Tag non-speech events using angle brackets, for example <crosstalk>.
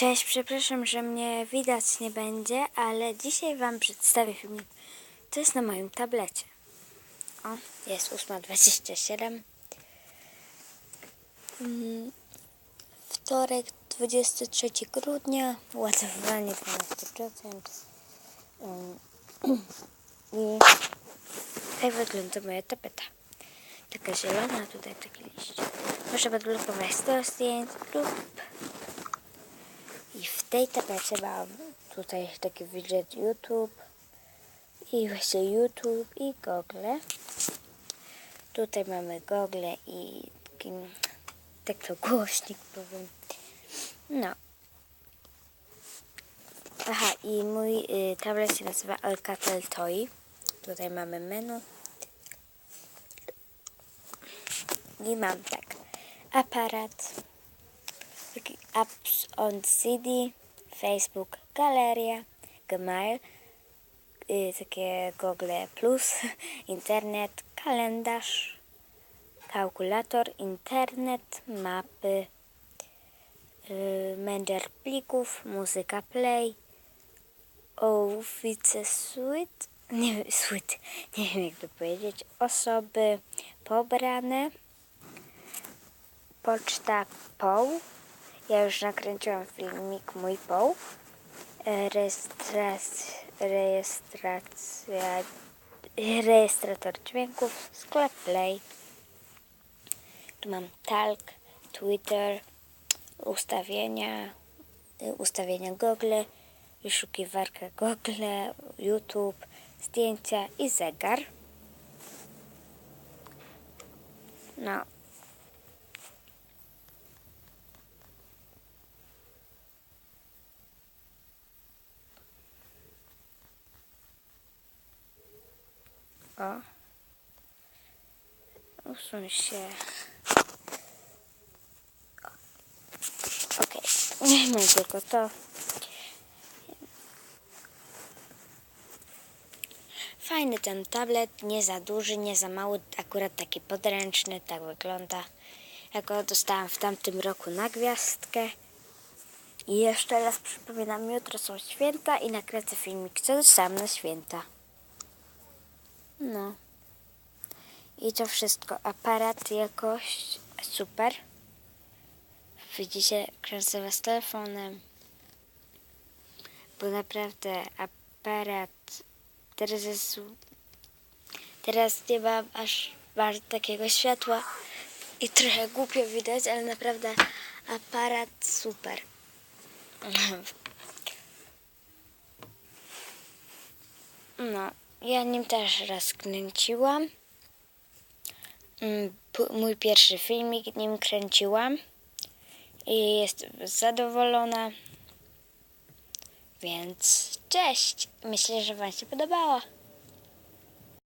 Cześć, przepraszam, że mnie widać nie będzie, ale dzisiaj Wam przedstawię filmik. To jest na moim tablecie. O, jest 8.27. Mm, Wtorek, 23 grudnia, ładowanie 12%. Mm, <clears throat> I tak wygląda moja tapeta. Taka zielona, tutaj taki liść. Muszę podblokować 100 zdjęć lub tej tapecie mam tutaj taki widget YouTube i właśnie YouTube i Google. Tutaj mamy Google i taki, tak to głośnik powiem. No. Aha, i mój y, tablet się nazywa Alcatel Toy. Tutaj mamy menu. I mam tak. Aparat apps on CD, Facebook, galeria, Gmail, y, takie Google Plus, <laughs> internet, kalendarz, kalkulator, internet, mapy, y, manager plików, muzyka play, Office Suite, <laughs> nie suite, nie wiem jakby powiedzieć, osoby pobrane, poczta POł, ja już nakręciłam filmik mój poł. E, Rejestracja, rejestrator dźwięków, sklep Play. Tu mam Talk, Twitter, ustawienia, y, ustawienia Google, wyszukiwarka Google, YouTube, zdjęcia i zegar. No, O. Usuń się. Okej. Nie mam tylko to. Fajny ten tablet, nie za duży, nie za mały, akurat taki podręczny, tak wygląda. Ja go dostałam w tamtym roku na gwiazdkę. I jeszcze raz przypominam, jutro są święta i nakręcę filmik, co dostałam na święta. No. I to wszystko. Aparat, jakość super. Widzicie, kręcę was telefonem. Bo naprawdę aparat teraz jest. Teraz nie mam aż bardzo takiego światła i trochę głupio widać, ale naprawdę aparat super. <laughs> No, ja nim też raz kręciłam. Mm, Mój pierwszy filmik nim kręciłam. I jestem zadowolona. Więc cześć! Myślę, że Wam się podobało.